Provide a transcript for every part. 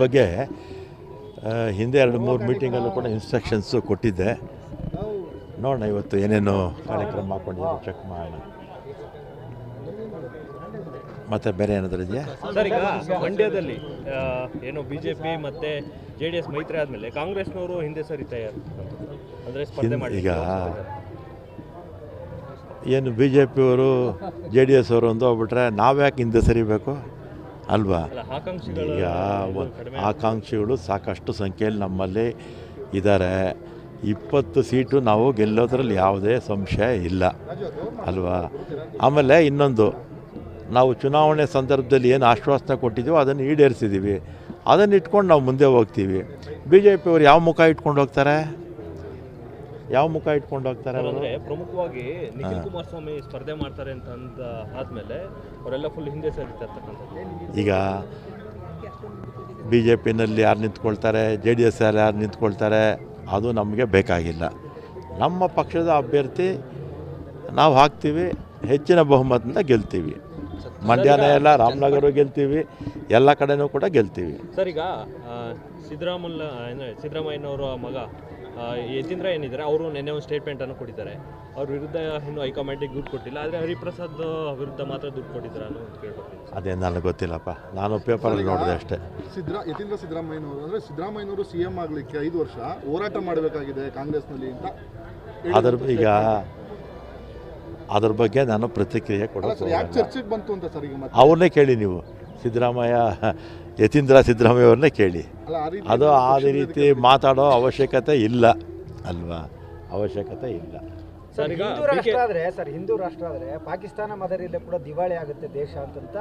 ಬಗ್ಗೆ ಹಿಂದೆ ಎರಡು ಮೂರು ಮೀಟಿಂಗಲ್ಲೂ ಕೂಡ ಇನ್ಸ್ಟ್ರಕ್ಷನ್ಸು ಕೊಟ್ಟಿದ್ದೆ. ನೋಡೋಣ ಇವತ್ತು ಏನೇನು ಕಾರ್ಯಕ್ರಮ ಹಾಕ್ಕೊಂಡಿದ್ದೀನಿ ಚೆಕ್ ಮಾಡೋಣ. ಮತ್ತೆ ಬೇರೆ ಏನಾದರೂ ಇದೆಯಾ? ಸರ್ ಈಗ ಮಂಡ್ಯದಲ್ಲಿ ಏನು ಬಿ ಜೆ ಪಿ ಮತ್ತೆ ಜೆ ಡಿ ಎಸ್ ಮೈತ್ರಿ ಆದಮೇಲೆ ಕಾಂಗ್ರೆಸ್ನವರು ಹಿಂದೆ ಸರಿತಾ ಯಾರು ಸ್ಪರ್ಧೆ ಮಾಡಿ ಈಗ ಏನು ಬಿ ಜೆ ಪಿಯವರು ಜೆ ಡಿ ಎಸ್ ಅವರು ಒಂದು ಹೋಗ್ಬಿಟ್ರೆ ನಾವ್ಯಾಕೆ ಹಿಂದೆ ಸರಿಬೇಕು? ಅಲ್ವಾ? ಈಗ ಆಕಾಂಕ್ಷಿಗಳು ಸಾಕಷ್ಟು ಸಂಖ್ಯೆಯಲ್ಲಿ ನಮ್ಮಲ್ಲಿ ಇದ್ದಾರೆ. ಇಪ್ಪತ್ತು ಸೀಟು ನಾವು ಗೆಲ್ಲೋದ್ರಲ್ಲಿ ಯಾವುದೇ ಸಂಶಯ ಇಲ್ಲ. ಅಲ್ವಾ? ಆಮೇಲೆ ಇನ್ನೊಂದು ನಾವು ಚುನಾವಣೆ ಸಂದರ್ಭದಲ್ಲಿ ಏನು ಆಶ್ವಾಸನೆ ಕೊಟ್ಟಿದ್ದೀವೋ ಅದನ್ನು ಈಡೇರಿಸಿದ್ದೀವಿ. ಅದನ್ನು ಇಟ್ಕೊಂಡು ನಾವು ಮುಂದೆ ಹೋಗ್ತೀವಿ. ಬಿ ಜೆ ಪಿಯವರು ಯಾವ ಮುಖ ಇಟ್ಕೊಂಡು ಹೋಗ್ತಾರೆ? ಯಾವ ಮುಖ ಇಟ್ಕೊಂಡು ಹೋಗ್ತಾರೆ ಅಂದ್ರೆ ಪ್ರಮುಖವಾಗಿ ನಿಖಿಲ್ ಕುಮಾರಸ್ವಾಮಿ ಸ್ಪರ್ಧೆ ಮಾಡ್ತಾರೆ ಅಂತ ಅಂದ ಆದ್ಮೇಲೆ ಅವರೆಲ್ಲ ಫುಲ್ ಹಿಂದೆ ಸರಿತಾ ಇರ್ತಕ್ಕಂಥದ್ದು ಈಗ ಬಿ ಜೆ ಪಿನಲ್ಲಿ ಯಾರು ನಿಂತ್ಕೊಳ್ತಾರೆ ಜೆ ಡಿ ಎಸ್ ಯಾರು ನಿಂತ್ಕೊಳ್ತಾರೆ ಅದು ನಮಗೆ ಬೇಕಾಗಿಲ್ಲ. ನಮ್ಮ ಪಕ್ಷದ ಅಭ್ಯರ್ಥಿ ನಾವು ಹಾಕ್ತೀವಿ ಹೆಚ್ಚಿನ ಬಹುಮತದಿಂದ ಗೆಲ್ತೀವಿ. ಮಂಡ್ಯನ ಎಲ್ಲ ರಾಮನಗರ ಗೆಲ್ತೀವಿ ಎಲ್ಲ ಕಡೆನೂ ಕೂಡ ಗೆಲ್ತೀವಿ. ಸರ್ ಈಗ ಏನು ಸಿದ್ದರಾಮಯ್ಯನವರ ಮಗ ಯತೀಂದ್ರ ಏನಿದ್ದಾರೆ ಅವರು ನಿನ್ನೆ ಒಂದು ಸ್ಟೇಟ್ಮೆಂಟನ್ನು ಕೊಟ್ಟಿದ್ದಾರೆ. ಅವ್ರ ವಿರುದ್ಧ ಇನ್ನು ಹೈಕಮಾಂಡಿಗೆ ದುಡ್ಡು ಕೊಟ್ಟಿಲ್ಲ ಆದರೆ ಹರಿಪ್ರಸಾದ್ ವಿರುದ್ಧ ಮಾತ್ರ ದುಡ್ಡು ಕೊಟ್ಟಿದ್ದಾರೆ ಅನ್ನೋ ಒಂದು ಕೇಳ್ಕೊತೀನಿ ಅದೇ ನನಗೆ ಗೊತ್ತಿಲ್ಲಪ್ಪ ನಾನು ಪೇಪರಲ್ಲಿ ನೋಡಿದೆ ಅಷ್ಟೇ. ಸಿದ್ದರಾ ಯತೀಂದ್ರ ಸಿದ್ದರಾಮಯ್ಯನವರು ಅಂದರೆ ಸಿದ್ದರಾಮಯ್ಯನವರು ಸಿ ಎಂ ಆಗಲಿಕ್ಕೆ ಐದು ವರ್ಷ ಹೋರಾಟ ಮಾಡಬೇಕಾಗಿದೆ ಕಾಂಗ್ರೆಸ್ನಲ್ಲಿ ಅಂತ ಅದ್ರ ಈಗ ಅದ್ರ ಬಗ್ಗೆ ನಾನು ಪ್ರತಿಕ್ರಿಯೆ ಕೊಡೋದು ಯಾಕೆ ಚರ್ಚೆಗೆ ಬಂತು ಅಂತ ಸರ್ ಈಗ ಮತ್ತೆ? ಅವ್ರನ್ನೇ ಕೇಳಿ ನೀವು. ಸಿದ್ದರಾಮಯ್ಯ ಯತೀಂದ್ರ ಸಿದ್ದರಾಮಯ್ಯ ಅವ್ರನ್ನೇ ಕೇಳಿ. ಅದು ಆ ರೀತಿ ಮಾತಾಡೋ ಅವಶ್ಯಕತೆ ಇಲ್ಲ ಅಲ್ವಾ? ಅವಶ್ಯಕತೆ ಇಲ್ಲ. ಸರ್ ಈಗ ಹಿಂದೂ ರಾಷ್ಟ್ರ ಆದ್ರೆ ಸರ್ ಹಿಂದೂ ರಾಷ್ಟ್ರ ಆದ್ರೆ ಪಾಕಿಸ್ತಾನ ಮಾದರಿಯಲ್ಲೇ ಕೂಡ ದಿವಾಳಿ ಆಗುತ್ತೆ ದೇಶ ಅಂತಂತ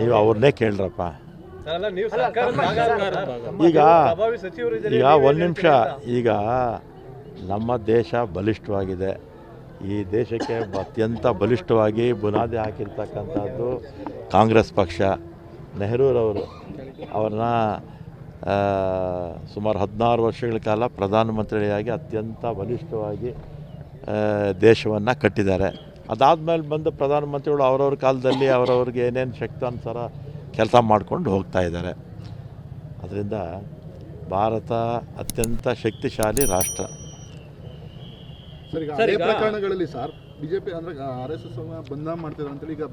ನೀವು ಅವ್ರನ್ನೇ ಕೇಳ್ರಪ್ಪ. ಈಗ ಈಗ ಒಂದು ನಿಮಿಷ ಈಗ ನಮ್ಮ ದೇಶ ಬಲಿಷ್ಠವಾಗಿದೆ. ಈ ದೇಶಕ್ಕೆ ಅತ್ಯಂತ ಬಲಿಷ್ಠವಾಗಿ ಬುನಾದಿ ಹಾಕಿರ್ತಕ್ಕಂಥದ್ದು ಕಾಂಗ್ರೆಸ್ ಪಕ್ಷ. ನೆಹರೂರವರು ಅವ್ರನ್ನ ಸುಮಾರು ಹದಿನಾರು ವರ್ಷಗಳ ಕಾಲ ಪ್ರಧಾನಮಂತ್ರಿಯಾಗಿ ಅತ್ಯಂತ ಬಲಿಷ್ಠವಾಗಿ ದೇಶವನ್ನು ಕಟ್ಟಿದ್ದಾರೆ. ಅದಾದಮೇಲೆ ಬಂದು ಪ್ರಧಾನಮಂತ್ರಿಗಳು ಅವರವ್ರ ಕಾಲದಲ್ಲಿ ಅವರವ್ರಿಗೆ ಏನೇನು ಶಕ್ತಾನುಸಾರ ಕೆಲಸ ಮಾಡ್ಕೊಂಡು ಹೋಗ್ತಾ ಇದ್ದಾರೆ. ಅದರಿಂದ ಭಾರತ ಅತ್ಯಂತ ಶಕ್ತಿಶಾಲಿ ರಾಷ್ಟ್ರ. ಸರ್ ಈಗ ಸರ್, ಪ್ರಕರಣಗಳಲ್ಲಿ ಸರ್ ಬಿಜೆಪಿ ಅಂದ್ರೆ ಆರ್ ಎಸ್ ಎಸ್ ಬಂಧ ಮಾಡ್ತಿದ್ದಾರೆ ಅಂತೇಳಿ ಈಗ